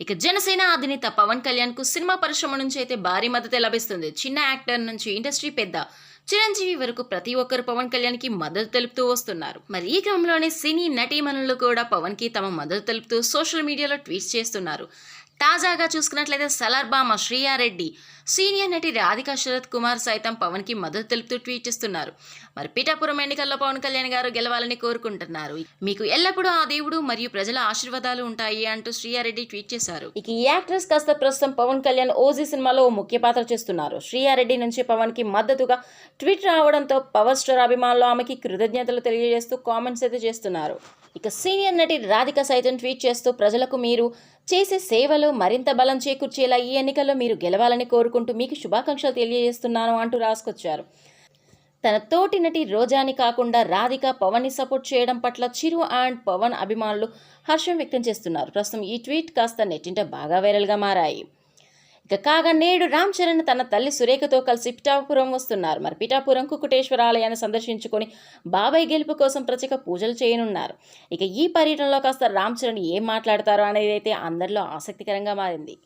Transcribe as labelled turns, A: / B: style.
A: ఇక జనసేన అధినేత పవన్ కళ్యాణ్కు సినిమా పరిశ్రమ నుంచి అయితే భారీ మద్దతు లభిస్తుంది. చిన్న యాక్టర్ నుంచి ఇండస్ట్రీ పెద్ద. చిరంజీవి వరకు ప్రతి ఒక్కరు పవన్ కళ్యాణ్కి మద్దతు తెలుపుతూ వస్తున్నారు. మరి ఈ క్రమంలోనే సినీ నటీమణులు కూడా పవన్కి తమ మద్దతు తెలుపుతూ సోషల్ మీడియాలో ట్వీట్స్ చేస్తున్నారు. తాజాగా చూసుకున్నట్లయితే సలార్బామ శ్రీయారెడ్డి సీనియర్ నటి రాధికా శరత్ కుమార్ సైతం పవన్కి మద్దతు తెలుపుతూ ట్వీట్ చేస్తున్నారు. మరి పీఠాపురం ఎన్నికల్లో పవన్ కళ్యాణ్ గారు గెలవాలని కోరుకుంటున్నారు. మీకు ఎల్లప్పుడూ ఆ దేవుడు మరియు ప్రజల ఆశీర్వాదాలు ఉంటాయి అంటూ శ్రీయారెడ్డి ట్వీట్ చేశారు. ఇక ఈ యాక్ట్రెస్ కాస్త ప్రస్తుతం పవన్ కళ్యాణ్ ఓజీ సినిమాలో ముఖ్య పాత్ర చేస్తున్నారు. శ్రీయారెడ్డి నుంచి పవన్కి మద్దతుగా ట్వీట్ రావడంతో పవర్ స్టార్ అభిమానులు ఆమెకి కృతజ్ఞతలు తెలియజేస్తూ కామెంట్స్ అయితే చేస్తున్నారు. ఇక సీనియర్ నటి రాధిక సైతం ట్వీట్ చేస్తూ ప్రజలకు మీరు చేసే సేవలు మరింత బలం చేకూర్చేలా ఈ ఎన్నికల్లో మీరు గెలవాలని కోరుకుంటూ మీకు శుభాకాంక్షలు తెలియజేస్తున్నాను అంటూ రాసుకొచ్చారు. తన తోటి నటి రోజాని కాకుండా రాధిక పవన్ని సపోర్ట్ చేయడం పట్ల చిరు అండ్ పవన్ అభిమానులు హర్షం వ్యక్తం చేస్తున్నారు. ప్రస్తుతం ఈ ట్వీట్ కాస్త నెట్టింట బాగా వైరల్గా మారాయి. ఇక కాగా నేడు రామ్ చరణ్ తన తల్లి సురేఖతో కలిసి పిఠాపురం వస్తున్నారు. మరి పిఠాపురం కుకుటేశ్వర ఆలయాన్ని సందర్శించుకొని బాబాయ్ గెలుపు కోసం ప్రత్యేక పూజలు చేయనున్నారు. ఇక ఈ పర్యటనలో కాస్త రామ్ చరణ్ ఏం మాట్లాడతారో అనేది అయితే అందరిలో ఆసక్తికరంగా మారింది.